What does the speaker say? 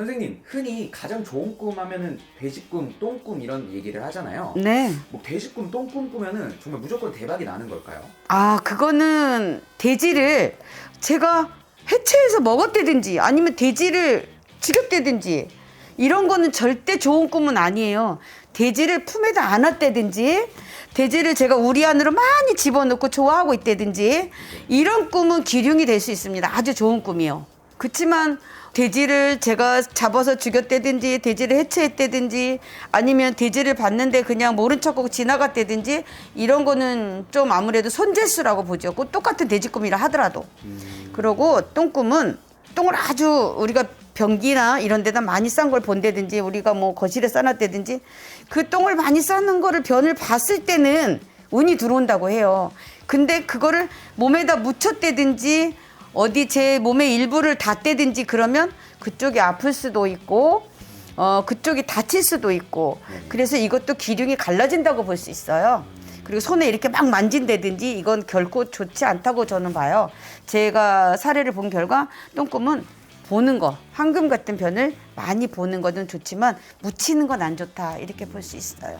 선생님 흔히 가장 좋은 꿈 하면은 돼지꿈, 똥꿈 이런 얘기를 하잖아요. 네. 뭐 돼지꿈, 똥꿈 꾸면은 정말 무조건 대박이 나는 걸까요? 아, 그거는 돼지를 제가 해체해서 먹었다든지 아니면 돼지를 죽였다든지 이런 거는 절대 좋은 꿈은 아니에요. 돼지를 품에다 안았다든지 돼지를 제가 우리 안으로 많이 집어넣고 좋아하고 있다든지 이런 꿈은 기륭이 될 수 있습니다. 아주 좋은 꿈이요. 그렇지만 돼지를 제가 잡아서 죽였다든지 돼지를 해체했다든지 아니면 돼지를 봤는데 그냥 모른 척하고 지나갔다든지 이런 거는 좀 아무래도 손재수라고 보죠. 그 똑같은 돼지 꿈이라 하더라도. 그러고 똥꿈은 똥을 아주 우리가 변기나 이런 데다 많이 싼 걸 본다든지 우리가 뭐 거실에 싸놨다든지 그 똥을 많이 싸는 거를 변을 봤을 때는 운이 들어온다고 해요. 근데 그거를 몸에다 묻혔다든지 어디 제 몸의 일부를 닿대든지 그러면 그쪽이 아플 수도 있고 어 그쪽이 다칠 수도 있고 그래서 이것도 기둥이 갈라진다고 볼 수 있어요. 그리고 손에 이렇게 막 만진다든지 이건 결코 좋지 않다고 저는 봐요. 제가 사례를 본 결과 똥꿈은 보는 거, 황금 같은 변을 많이 보는 거는 좋지만 묻히는 건 안 좋다 이렇게 볼 수 있어요.